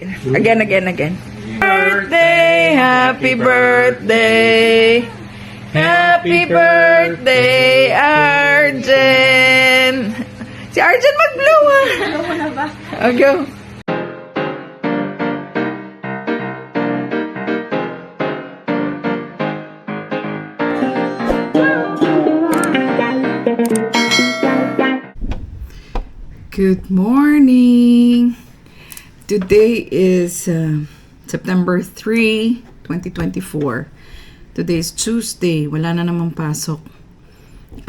Again, again, again. Birthday, happy birthday. Happy birthday, Arjen. Si Arjen mag-blow ah. Blow na ba? Go. Good morning. Today is uh, September 3, 2024. Today is Tuesday. Wala na namang pasok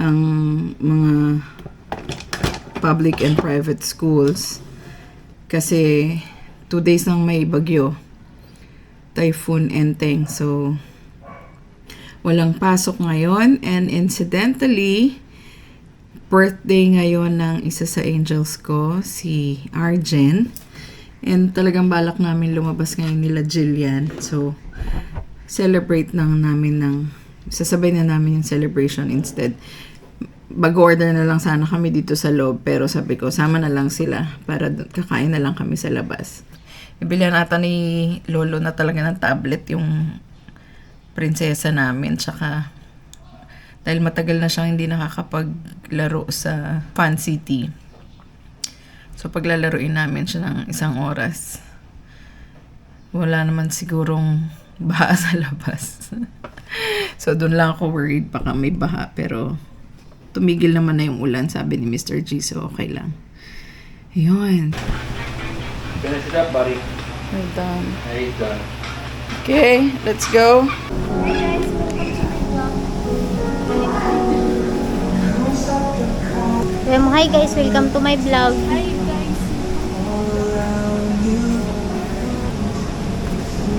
ang mga public and private schools kasi two days nang may bagyo. Typhoon Enteng. So, walang pasok ngayon and incidentally, birthday ngayon ng isa sa angels ko, si Arjen. And talagang balak namin lumabas ngayon nila Jillian. So, celebrate nang namin ng, sasabay na namin yung celebration instead. Bag-order na lang sana kami dito sa loob, pero sabi ko, sama na lang sila para kakain na lang kami sa labas. Ibilihan ata ni Lolo na talaga ng tablet yung prinsesa namin, tsaka dahil matagal na siyang hindi nakakapaglaro sa Fun City. So, paglalaroin namin siya ng isang oras. Wala naman sigurong baha sa labas. so, doon lang ako worried baka may baha. Pero, tumigil naman na yung ulan, sabi ni Mr. G. So, okay lang. Ayun. Finish it up, buddy. We're done. Hey, he's done. Okay, let's go. Hi guys, welcome to my vlog. Hi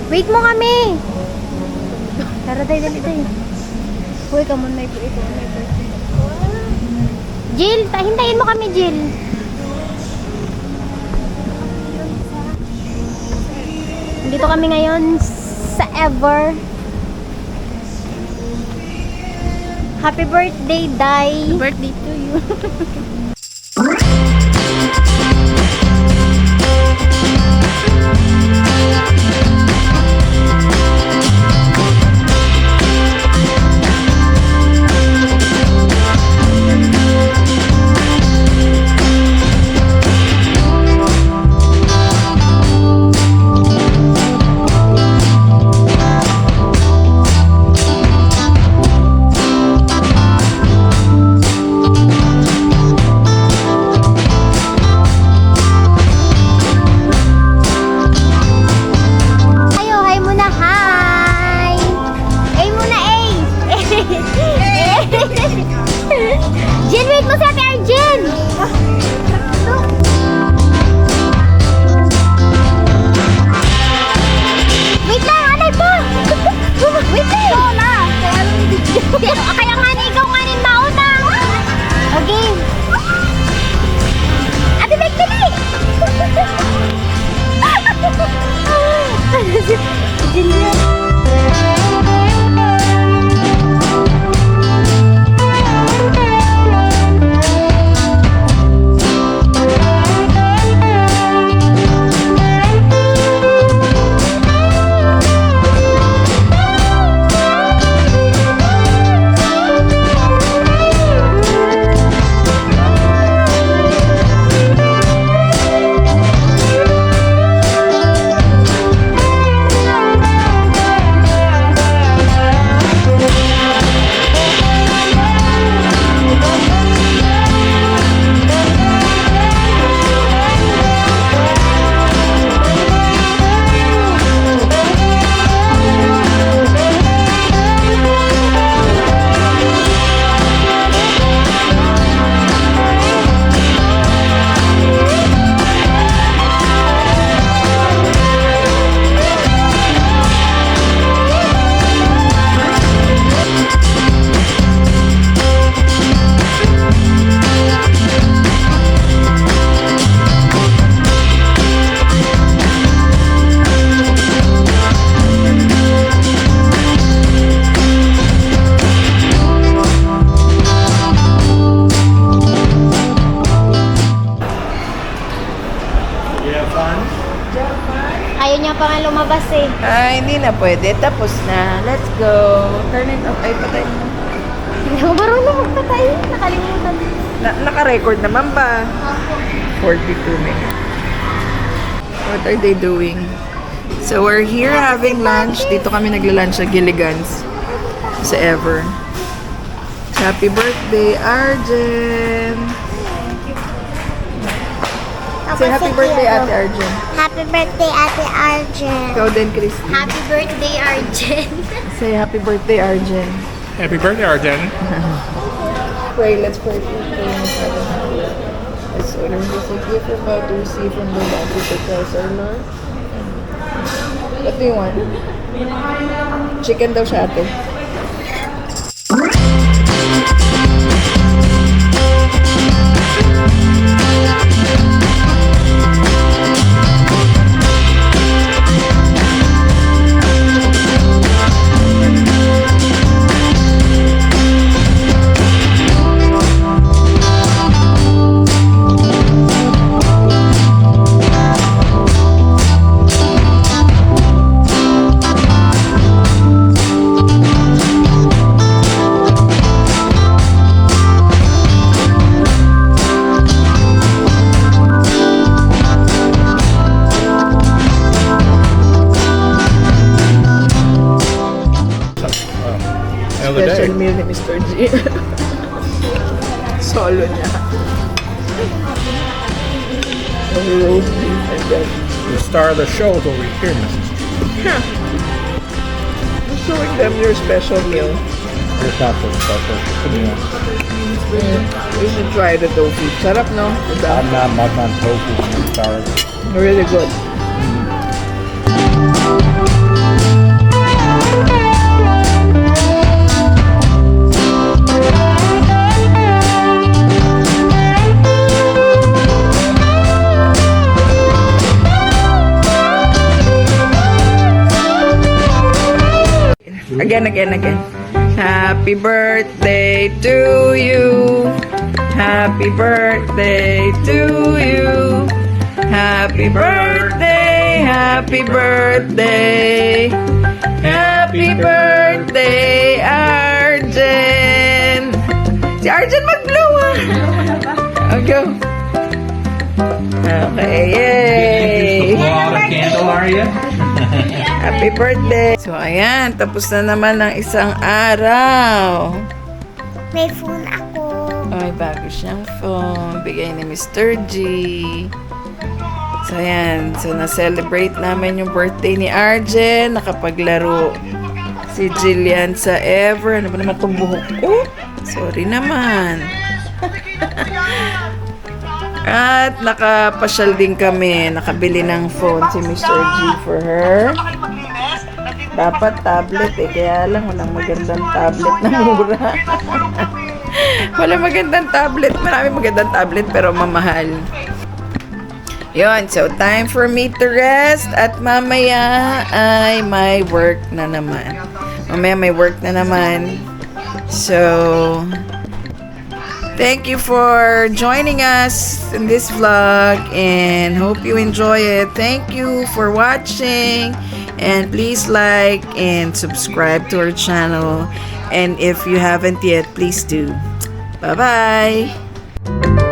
Wait mo kami! Tara tayo, dali tayo. Uy, come on, my birthday. My birthday. Jill, ta- hintayin mo kami, Jill. Dito kami ngayon sa Ever. Happy birthday, Dai. birthday to you. Okay. Ay, hindi na pwede. Tapos na. Let's go. Turn it off. Ay, patay mo. Hindi ako marunong magpatay. Nakalimutan. Na naka-record naman ba? 42 minutes. What are they doing? So, we're here having lunch. Dito kami nagla-lunch sa Gilligan's. Sa Ever. Happy birthday, Arjen! Say happy birthday, Ate Arjen. Happy birthday, Ate Arjen. Ikaw din, Christy. Happy birthday, Arjen. Say happy birthday, Arjen. Happy birthday, Arjen. Pray, let's pray for you. As order this a gift from God to receive from the Lord Jesus Christ our Lord. What do you want? Chicken daw siya ate. Another Special day. meal ni Mr. G. Solo niya. Roast beef and then The star of the show is over here, Mrs. just showing them your special meal. It's not special. To be honest. You should try the tofu. Sarap, no? Diba? I'm not mug on tofu. I'm sorry. Really good. Again, again, again. Happy birthday to you. Happy birthday to you. Happy birthday, happy birthday. Happy birthday, Arjen. Si Arjen mag-blow ah. Oh, go. Okay, yay. candle, you? Happy birthday! So, ayan. Tapos na naman ang isang araw. May phone ako. Ay, bago siyang phone. Bigay ni Mr. G. So, ayan. So, na-celebrate namin yung birthday ni Arjen. Nakapaglaro si Jillian sa Ever. Ano ba naman itong buhok ko? Sorry naman. At nakapasyal din kami. Nakabili ng phone si Mr. G for her. Dapat tablet eh. Kaya lang walang magandang tablet na mura. walang magandang tablet. Marami magandang tablet pero mamahal. Yon, so time for me to rest at mamaya ay may work na naman. Mamaya may work na naman. So, Thank you for joining us in this vlog and hope you enjoy it. Thank you for watching and please like and subscribe to our channel. And if you haven't yet, please do. Bye bye.